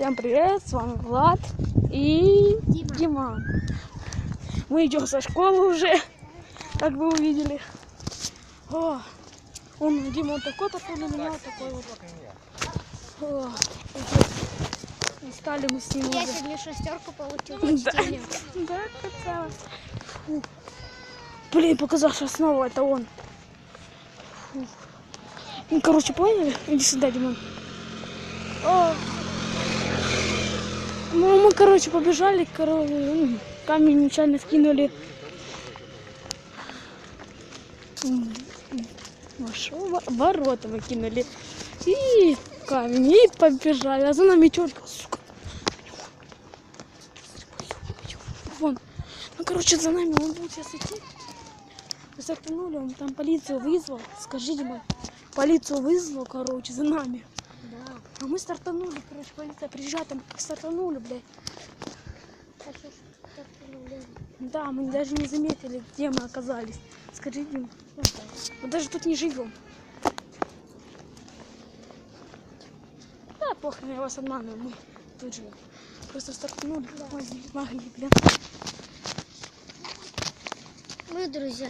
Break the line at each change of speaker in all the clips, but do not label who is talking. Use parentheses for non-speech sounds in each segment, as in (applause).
Всем привет, с вами Влад и
Дима.
Дима. Мы идем со школы уже, как вы увидели. О, он, Дима, он такой похож на меня, такой вот. О, стали мы с ним
Я
уже.
сегодня шестерку получил (laughs)
Да.
по чтению.
Да, красава. Фу. Блин, показал, что снова это он. Фу. Ну, короче, поняли? Иди сюда, Димон. О. Ну, мы, короче, побежали, короче, камень нечаянно скинули. М, во шо? Во- Ворота выкинули. И камень, и побежали. А за нами тетка, сука. Вон. Ну, короче, за нами он будет сейчас идти. Стартанули, он там полицию вызвал. Скажи, Дима, полицию вызвал, короче, за нами.
Да.
А мы стартанули, короче, полиция приезжает, там стартанули, блядь. Да, мы даже не заметили, где мы оказались. Скажи, Дим,
да.
мы даже тут не живем. Да, похрен, я вас обманываю, мы тут живем. Просто стартанули, могли, могли, блин.
Мы друзья.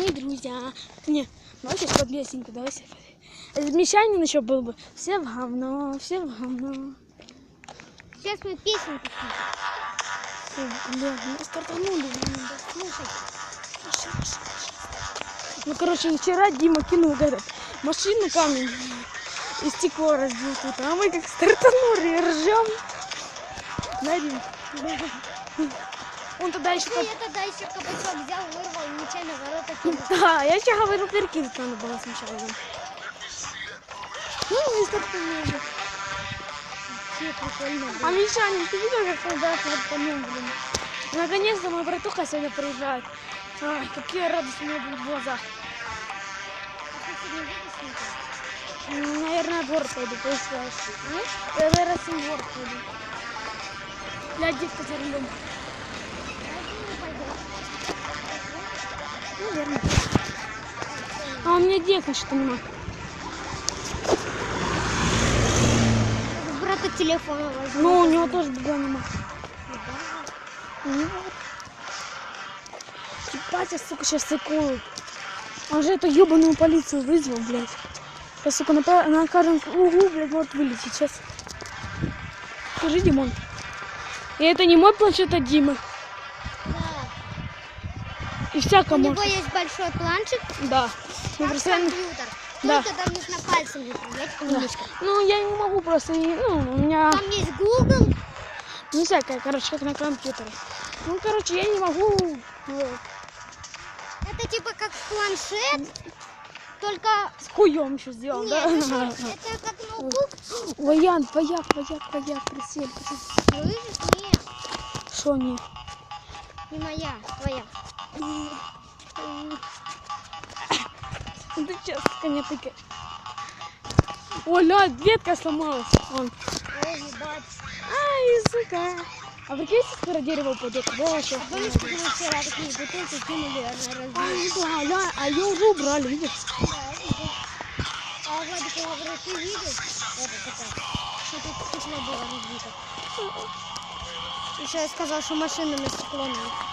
Мы друзья. Не, ну сейчас под песенку, давай себе. Мещанин еще был бы. Все в говно, все в говно.
Сейчас мы песенку слушаем.
Бля, мы стартанули.
Слушай.
Ну, короче, вчера Дима кинул этот машину камень и стекло разбил тут. А мы как стартанули ржем. Дим? Он тогда еще...
Ну, я тогда еще кабачок взял, вырвал, и нечаянно ворота (laughs) кинул.
Да, я еще говорю, перекинуть надо было сначала. Ну, мы стартанули.
Вообще прикольно.
А Мишанин, ты видел, как когда вот по нему, блин? Наконец-то мой братуха сегодня приезжает. Ай, какие радости у меня будут в глазах.
Ты
Наверное, двор пойду, поискать. Я, наверное, с ним двор пойду. Для девка за рулем. Наверное. А у меня девка что-то нема.
Брата телефона возьму.
Ну, у него тоже бега нема. Нет. Ебать, я, сука, сейчас цикую. Он же эту ебаную полицию вызвал, блядь. Я, сука, на, на каждом углу, блядь, может вылететь сейчас. Скажи, Димон. И это не мой планшет, а Димы. И всяко
У него
может.
есть большой планшет,
Да. Ну, просто
компьютер.
Да.
Только там нужно пальцем нажимать
да. Ну, я не могу просто, ну, у меня
Там есть Google.
не всякое, короче, как на компьютере. Ну, короче, я не могу... э,
Это типа как планшет, только...
С хуем еще сделал,
Нет,
да?
это, это как ноутбук.
Ой, Ян, твоя, твоя, твоя, присел.
Слышишь? Нет,
Что не?
не моя, твоя.
Ты сейчас, коня тыкай. Ой, ля, ветка сломалась. Вон. Ай, сука. А прикинь, если скоро дерево упадет, да, вообще.
Помнишь, как мы вчера такие бутылки кинули?
Ай, да, ля, а ее уже убрали, видишь?
Да. А Владик, я говорю, ты видишь? Это такая, что тут стекло было разбито. Еще я сказал, что машина на стекло надо.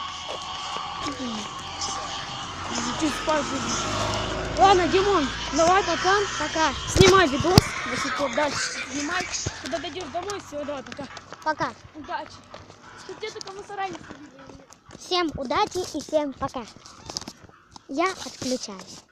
Чуть спать будешь. Ладно, Димон, давай пока.
Пока.
Снимай видос, если ты дальше снимай. Когда дойдешь домой, все, давай, пока.
Пока.
Удачи. Где ты кому сарай не?
Всем удачи и всем пока. Я отключаюсь.